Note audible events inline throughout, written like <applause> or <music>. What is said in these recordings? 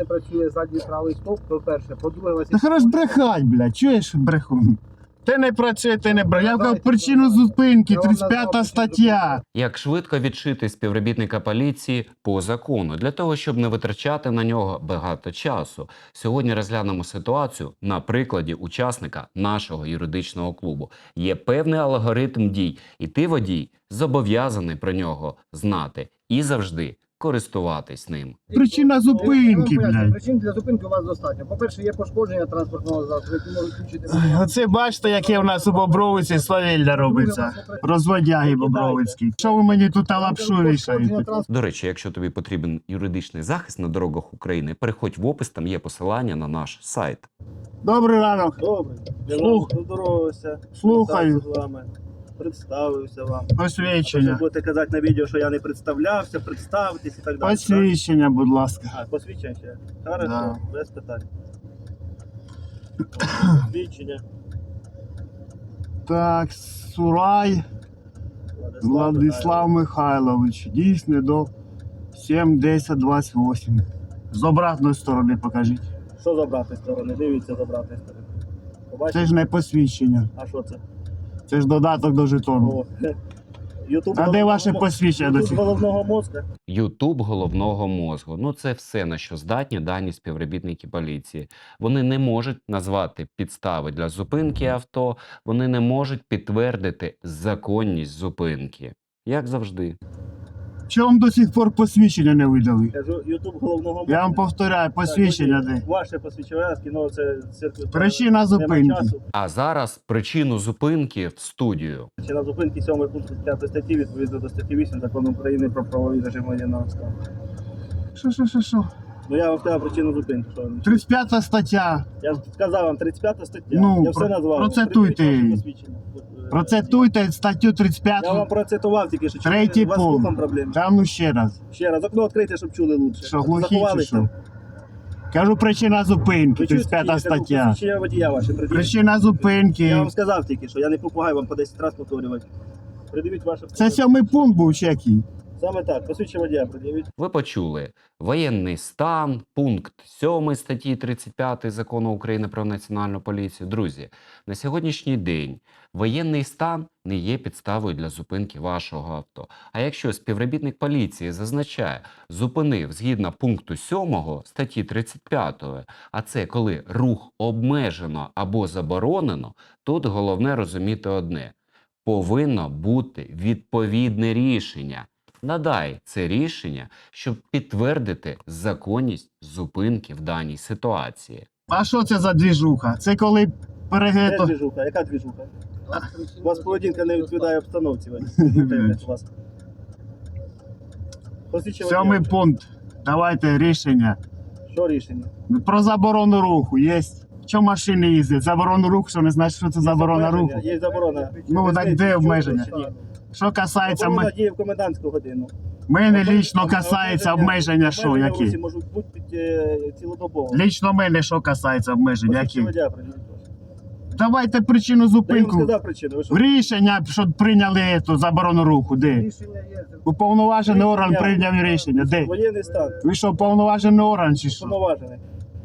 не працює задній правий стоп, по-перше. По-друге, у вас Та хорош брехать, блядь, чуєш брехун? Ти не працює, ти не брехать. Я вказав причину зупинки, Я вам 35 стаття. Як швидко відшити співробітника поліції по закону для того, щоб не витрачати на нього багато часу. Сьогодні розглянемо ситуацію на прикладі учасника нашого юридичного клубу. Є певний алгоритм дій, і ти, водій, зобов'язаний про нього знати і завжди користуватись ним. Причина зупинки, блядь. Причин для зупинки у вас достатньо. По-перше, є пошкодження транспортного засобу, які можуть включити. Оце бачите, яке в нас у Бобровиці свавілля робиться. Розводяги Бобровицькі. Що ви мені тут лапшу вішаєте? До речі, якщо тобі потрібен юридичний захист на дорогах України, переходь в опис, там є посилання на наш сайт. Добрий ранок. Добре, Слух. поздоровався. Слухаю. З вами. Представився вам. Ви Посвідчення. будете казати на відео, що я не представлявся, представитись і так далі. Посвідчення, будь ласка. А, посвідчення ще. Хорошо, Да. без питань. Посвідчення. Так, Сурай Владислав Михайлович. Дійсне до 7.10.28. З обратної сторони покажіть. Що з обратної сторони? Дивіться з обратної сторони. Це ж не посвідчення. А що це? Це ж додаток до жетону. <laughs> Ютуб А де ваше посвідчення до головного мозка. Ютуб головного мозку. Ну це все на що здатні дані співробітники поліції. Вони не можуть назвати підстави для зупинки авто, вони не можуть підтвердити законність зупинки. Як завжди. Чому вам до сих пор посвідчення не видали? Кажу, Ютуб головного. Я вам повторяю, посвідчення Так, де. Ваше посвідчення, кіно це цирк. Причина зупинки. А зараз причину зупинки в студію. Причина зупинки 7 пункту 5 статті відповідно до статті 8 закону України про правові режим воєнного стану. Що, що, що, що? Ну я вам сказав причину зупинки. Що 35 стаття. я ж сказав вам 35 стаття. Ну, я все про- назвав. процитуйте Придивіть її. посвідчення. Процитуйте статтю 35. Я вам процитував тільки що. Третій у вас пункт. Та ну ще раз. Ще раз, окно відкрийте, щоб чули лучше. Що, глухі чи Заховалися? що? Кажу, причина зупинки, Ви чуєте, 35 тільки кажу, стаття. посвідчення водія ваше. придивіть. Причина Я зупинки. вам сказав тільки, що я не попугай вам по 10 разів повторювати. Придивіть ваше Це сьомий пункт був чи який? Саме так, посвідчення водія придивіть. Ви почули воєнний стан, пункт 7 статті 35 закону України про національну поліцію. Друзі, на сьогоднішній день воєнний стан не є підставою для зупинки вашого авто. А якщо співробітник поліції зазначає, зупинив згідно пункту 7 статті 35, а це коли рух обмежено або заборонено, тут головне розуміти одне: повинно бути відповідне рішення. Надай це рішення, щоб підтвердити законність зупинки в даній ситуації. А що це за двіжуха? Це коли Де перегето. двіжуха? Яка двіжуха? У вас поведінка не відповідає обстановці. <laughs> Сьомий пункт. Давайте рішення. Що рішення? Про заборону руху є. Що машини їздять? Заборону руху, що не знаєш, що це заборона руху. Є заборона. Ну, так де обмеження? Що касається Заборона м... діє в комендантську годину. мене лічно касається обмеження, що обмеження в русі які? можуть бути е, цілодобово. Лічно мене що касається обмеження, Посвідчення які? водія. Давайте причину Та я вам зупинку. сказав причину. Ви що? Рішення, що прийняли ету заборону руху, де? Рішення є. Уповноважений орган прийняв рішення, де? Воєнний стан. Ви що, уповноважений орган чи що? Повноважений.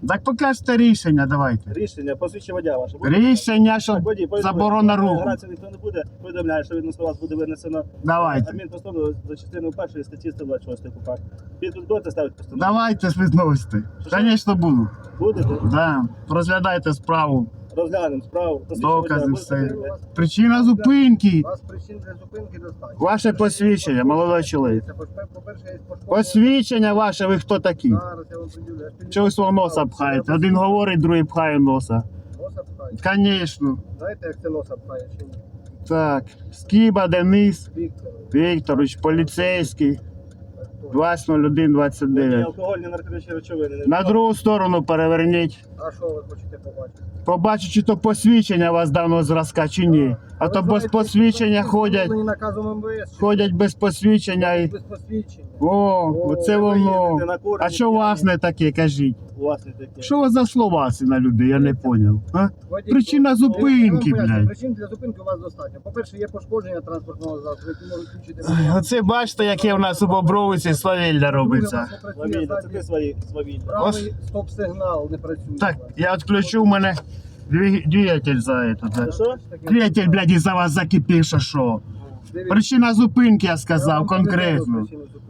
Так покажете рішення, давайте. Рішення, посвідчення водія ваше. Рішення, що водій, заборона руху. Грація ніхто не буде. Повідомляє, що відносно вас буде винесено Давайте. адмінпостанову за частиною першої статті 126 КУПА. Підпис будете ставити постанову? Давайте відносити. Звісно, буду. Будете? Да. Розглядайте справу. Розглянемо справу. Докази, все. Причина зупинки. У вас причин для зупинки достатньо. Ваше посвідчення, молодой чоловік. Це, По-перше, є пошкодження. Посвідчення ваше, ви хто такі? Зараз я вам приділю. Я ж підійду. Чого ви свого носа пхаєте? Один говорить, другий пхає носа. Носа пхає. Звісно. Знаєте, як це носа пхає чи ні? Так. Скіба Денис Віктор. Вікторович, поліцейський. 20.01.29. Алкогольні наркотичні речовини. не На другу сторону переверніть. А що ви хочете побачити? Побачу, чи то посвідчення у вас давно зразка, чи ні. А то без посвідчення ходять, встановлені наказом МВС. ходять без посвідчення і. Без посвідчення. О, оце воно. А що у вас не таке, кажіть? О, Власне таке. Що ви за слова на людей, я не поняв. А? Водій- Причина Я зупинки, поясню, блядь. Причин для зупинки у вас достатньо. По-перше, є пошкодження транспортного засобу, які можуть включити. Оце бачите, яке в нас у Бобровиці свавілля робиться. Свавілля, це ти свої свавілля. Правий стоп-сигнал не працює. Так, я відключу, у мене дві- двигатель за это. Да. що? Двигатель, блядь, із-за вас закипів, що що. Причина зупинки, я сказав, конкретно.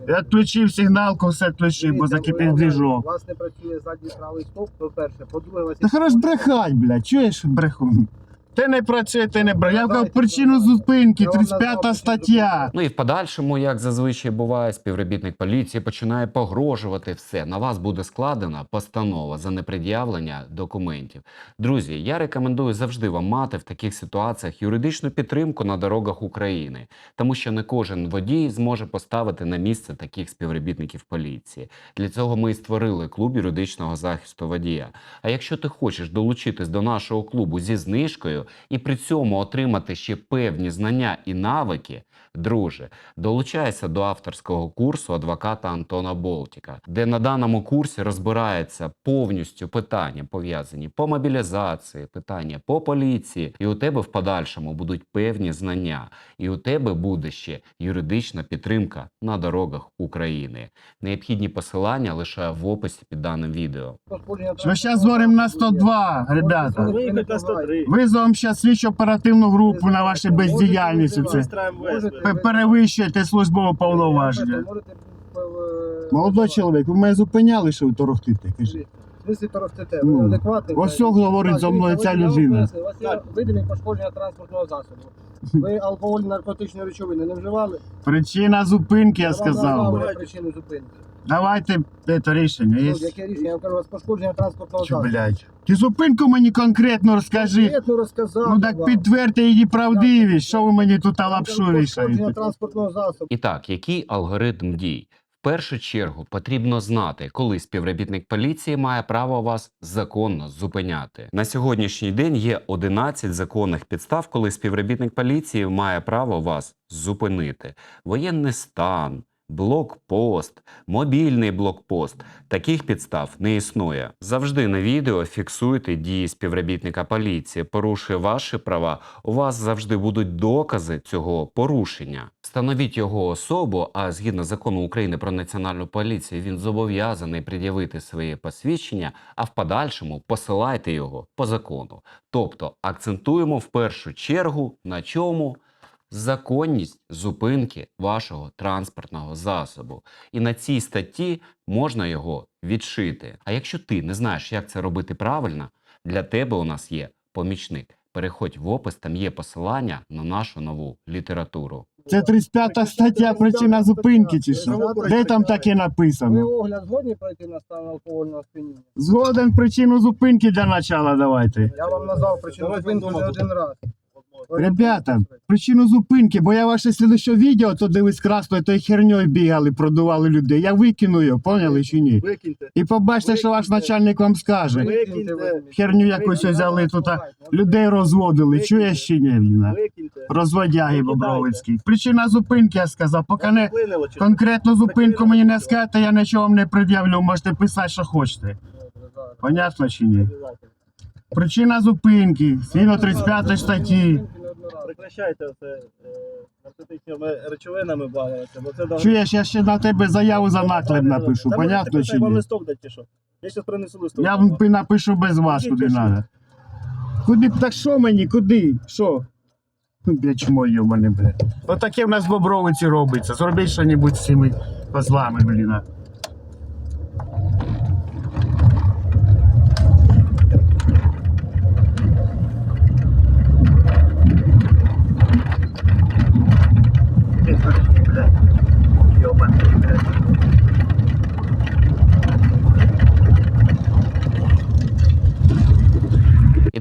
Я відключив сигналку, все відключив, бо закипів движок. У вас не працює задній правий стоп, по-перше. По-друге, у вас Та хорош брехать, блядь, чуєш брехун? Ти не працює, ти не брехать. Я кажу причину зупинки, 35 стаття. Ну і в подальшому, як зазвичай буває, співробітник поліції починає погрожувати все. На вас буде складена постанова за непред'явлення документів. Друзі, я рекомендую завжди вам мати в таких ситуаціях юридичну підтримку на дорогах України, тому що не кожен водій зможе поставити на місце таких співробітників поліції. Для цього ми і створили клуб юридичного захисту водія. А якщо ти хочеш долучитись до нашого клубу зі знижкою і при цьому отримати ще певні знання і навики, друже, долучайся до авторського курсу адвоката Антона Болтіка, де на даному курсі розбирається повністю питання, пов'язані по мобілізації, питання по поліції, і у тебе в подальшому будуть певні знання, і у тебе буде ще юридична підтримка на дорогах України. Необхідні посилання лише в описі під даним відео. Ми зараз дзвонимо на 102, ребята. Виїхати на 103. Визовемо зараз слідчо оперативну групу на ваші бездіяльність. Пе- Перевищуєте службове повноваження. Молодой чоловік, ви мене зупиняли, що ви торохтите? Кажіть. В торохтите? Ну, адекватний? ось цього говорить за мною ця людина. У вас є видимі пошкодження транспортного засобу. Ви <laughs> алкоголь, наркотичні речовини не вживали? Причина зупинки, я вам сказав. причину зупинки. Давайте це рішення. Є. Ну, Яке рішення? Я кажу, у вас пошкодження транспортного засобу. блядь? Ти зупинку мені конкретно розкажи. Конкретно розказав Ну так вам. підтвердьте її правдивість. Що ви мені тут лапшу Пошкодження вішаєте? транспортного засобу. І так, який алгоритм дій? В першу чергу потрібно знати, коли співробітник поліції має право вас законно зупиняти. На сьогоднішній день є 11 законних підстав, коли співробітник поліції має право вас зупинити. Воєнний стан. Блокпост, мобільний блокпост. Таких підстав не існує. Завжди на відео фіксуйте дії співробітника поліції. Порушує ваші права. У вас завжди будуть докази цього порушення. Встановіть його особу, а згідно закону України про національну поліцію, він зобов'язаний пред'явити своє посвідчення, а в подальшому посилайте його по закону. Тобто акцентуємо в першу чергу на чому законність зупинки вашого транспортного засобу. І на цій статті можна його відшити. А якщо ти не знаєш, як це робити правильно, для тебе у нас є помічник. Переходь в опис, там є посилання на нашу нову літературу. Це 35 стаття причина зупинки чи що? Де там таке Ви написано? огляд згодні пройти на стан алкогольного сп'яніння? Згоден причину зупинки для начала давайте. Я вам назвав причину зупинки вже один раз. Ребята, причину зупинки, бо я ваше слідуще відео, то де ви з красною тою херньою бігали, продували людей. Я викину його, поняли чи ні? Викиньте. І побачите, що ваш начальник вам скаже. Викиньте. Херню якусь взяли тут, а людей розводили. Чуєш чи ні, Ліна? Викиньте. Розводяги Бобровицький. Причина зупинки, я сказав, поки не конкретну зупинку мені не скажете, я нічого вам не пред'явлю, можете писати, що хочете. Понятно чи ні? Причина зупинки, згідно 35 статті. Прекращайте це е, наркотичними речовинами бо це Чуєш, я ще на тебе заяву за наклеп напишу, Та понятно чи Вам ні? листок дати чи що? Я зараз принесу листок. Я вам пи- напишу без вас, куди треба. Куди так що мені, куди? Що? Ну, блядь, чмо мене, блядь. Отаке в нас в Бобровиці робиться. Зробіть що-небудь з цими козлами, блін. а.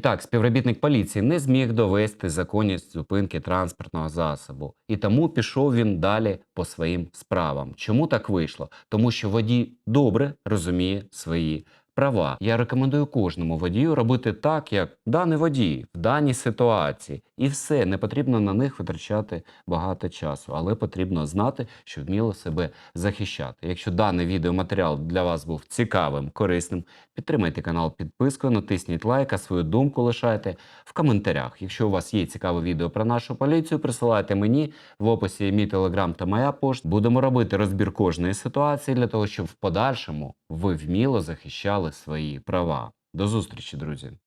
Так, співробітник поліції не зміг довести законність зупинки транспортного засобу, і тому пішов він далі по своїм справам. Чому так вийшло? Тому що водій добре розуміє свої права. Я рекомендую кожному водію робити так, як даний водій в даній ситуації. І все, не потрібно на них витрачати багато часу, але потрібно знати, що вміло себе захищати. Якщо даний відеоматеріал для вас був цікавим, корисним, підтримайте канал підпискою, натисніть лайк, а свою думку лишайте в коментарях. Якщо у вас є цікаве відео про нашу поліцію, присилайте мені в описі мій телеграм та моя пошта. Будемо робити розбір кожної ситуації для того, щоб в подальшому ви вміло захищали свої права. До зустрічі, друзі!